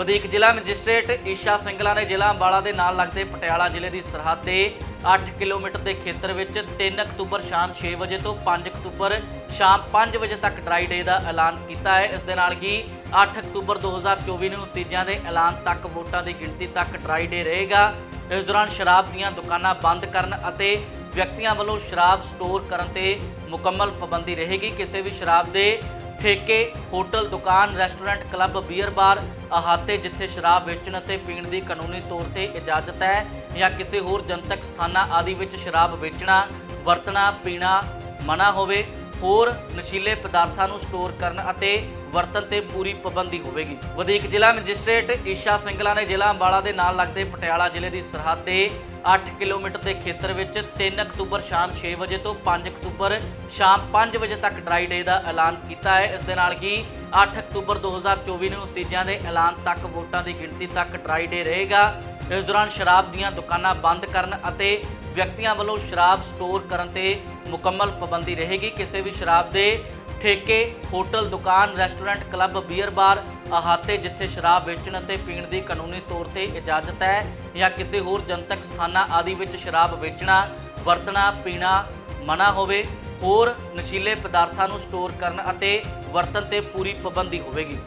ਵਧੀਕ ਜ਼ਿਲ੍ਹਾ ਮੈਜਿਸਟ੍ਰੇਟ ਈਸ਼ਾ ਸਿੰਗਲਾ ਨੇ ਜ਼ਿਲ੍ਹਾ ਅੰਬਾਲਾ ਦੇ ਨਾਲ ਲੱਗਦੇ ਪਟਿਆਲਾ ਜ਼ਿਲ੍ਹੇ ਦੀ ਸਰਹੱਦ ਤੇ 8 ਕਿਲੋਮੀਟਰ ਦੇ ਖੇਤਰ ਵਿੱਚ 3 ਅਕਤੂਬਰ ਸ਼ਾਮ 6 ਵਜੇ ਤੋਂ 5 ਅਕਤੂਬਰ ਸ਼ਾਮ 5 ਵਜੇ ਤੱਕ ਡਰਾਈ ਡੇ ਦਾ ਐਲਾਨ ਕੀਤਾ ਹੈ। ਇਸ ਦੇ ਨਾਲ ਹੀ 8 ਅਕਤੂਬਰ 2024 ਨੂੰ ਨਤੀਜਿਆਂ ਦੇ ਐਲਾਨ ਤੱਕ ਵੋਟਾਂ ਦੀ ਗਿਣਤੀ ਤੱਕ ਡਰਾਈ ਡੇ ਰਹੇਗਾ। ਇਸ ਦੌਰਾਨ ਸ਼ਰਾਬ ਦੀਆਂ ਦੁਕਾਨਾਂ ਬੰਦ ਕਰਨ ਅਤੇ ਵਿਅਕਤੀਆਂ ਵੱਲੋਂ ਸ਼ਰਾਬ ਸਟੋਰ ਕਰਨ ਤੇ ਮੁਕੰਮਲ ਪਾਬੰਦੀ ਰਹੇਗੀ। ਕਿਸੇ ਵੀ ਸ਼ਰਾਬ ਦੇ ਠੇਕੇ, ਹੋਟਲ, ਦੁਕਾਨ, ਰੈਸਟੋਰੈਂਟ, ਕਲੱਬ, ਬੀਅਰ, ਬਾਰ ਅਹਾਤੇ ਜਿੱਥੇ ਸ਼ਰਾਬ ਵੇਚਣ ਅਤੇ ਪੀਣ ਦੀ ਕਾਨੂੰਨੀ ਤੌਰ ਤੇ ਇਜਾਜ਼ਤ ਹੈ ਜਾਂ ਕਿਸੇ ਹੋਰ ਜਨਤਕ ਸਥਾਨਾਂ ਆਦਿ ਵਿੱਚ ਸ਼ਰਾਬ ਵੇਚਣਾ, ਵਰਤਣਾ, ਪੀਣਾ ਮਨਾ ਹੋਵੇ ਹੋਰ ਨਸ਼ੀਲੇ ਪਦਾਰਥਾਂ ਨੂੰ ਸਟੋਰ ਕਰਨ ਅਤੇ ਵਰਤਨ ਤੇ ਪੂਰੀ ਪਾਬੰਦੀ ਹੋਵੇਗੀ। ਵਧੀਕ ਜ਼ਿਲ੍ਹਾ ਮੈਜਿਸਟ੍ਰੇਟ ਈਸ਼ਾ ਸਿੰਗਲਾ ਨੇ ਜ਼ਿਲ੍ਹਾ ਅੰਬਾਲਾ ਦੇ ਨਾਲ ਲੱਗਦੇ ਪਟਿਆਲਾ ਜ਼ਿਲ੍ਹੇ ਦੀ ਸਰਹੱਦ ਦੇ 8 ਕਿਲੋਮੀਟਰ ਦੇ ਖੇਤਰ ਵਿੱਚ 3 ਅਕਤੂਬਰ ਸ਼ਾਮ 6 ਵਜੇ ਤੋਂ 5 ਅਕਤੂਬਰ ਸ਼ਾਮ 5 ਵਜੇ ਤੱਕ ਡਰਾਈ ਡੇ ਦਾ ਐਲਾਨ ਕੀਤਾ ਹੈ। ਇਸ ਦੇ ਨਾਲ ਹੀ 8 ਅਕਤੂਬਰ 2024 ਨੂੰ ਨਤੀਜਿਆਂ ਦੇ ਐਲਾਨ ਤੱਕ ਵੋਟਾਂ ਦੀ ਗਿਣਤੀ ਤੱਕ ਡਰਾਈ ਡੇ ਰਹੇਗਾ। ਇਸ ਦੌਰਾਨ ਸ਼ਰਾਬ ਦੀਆਂ ਦੁਕਾਨਾਂ ਬੰਦ ਕਰਨ ਅਤੇ ਵਿਅਕਤੀਆਂ ਵੱਲੋਂ ਸ਼ਰਾਬ ਸਟੋਰ ਕਰਨ ਤੇ ਮੁਕੰਮਲ ਪਾਬੰਦੀ ਰਹੇਗੀ। ਕਿਸੇ ਵੀ ਸ਼ਰਾਬ ਦੇ ਠੇਕੇ, ਹੋਟਲ, ਦੁਕਾਨ, ਰੈਸਟੋਰੈਂਟ, ਕਲੱਬ, ਬੀਅਰ, ਬਾਰ ਅਹਾਤੇ ਜਿੱਥੇ ਸ਼ਰਾਬ ਵੇਚਣ ਅਤੇ ਪੀਣ ਦੀ ਕਾਨੂੰਨੀ ਤੌਰ ਤੇ ਇਜਾਜ਼ਤ ਹੈ ਜਾਂ ਕਿਸੇ ਹੋਰ ਜਨਤਕ ਸਥਾਨਾਂ ਆਦਿ ਵਿੱਚ ਸ਼ਰਾਬ ਵੇਚਣਾ, ਵਰਤਣਾ, ਪੀਣਾ ਮਨਾ ਹੋਵੇ, ਹੋਰ ਨਸ਼ੀਲੇ ਪਦਾਰਥਾਂ ਨੂੰ ਸਟੋਰ ਕਰਨ ਅਤੇ ਵਰਤਣ ਤੇ ਪੂਰੀ ਪਾਬੰਦੀ ਹੋਵੇਗੀ।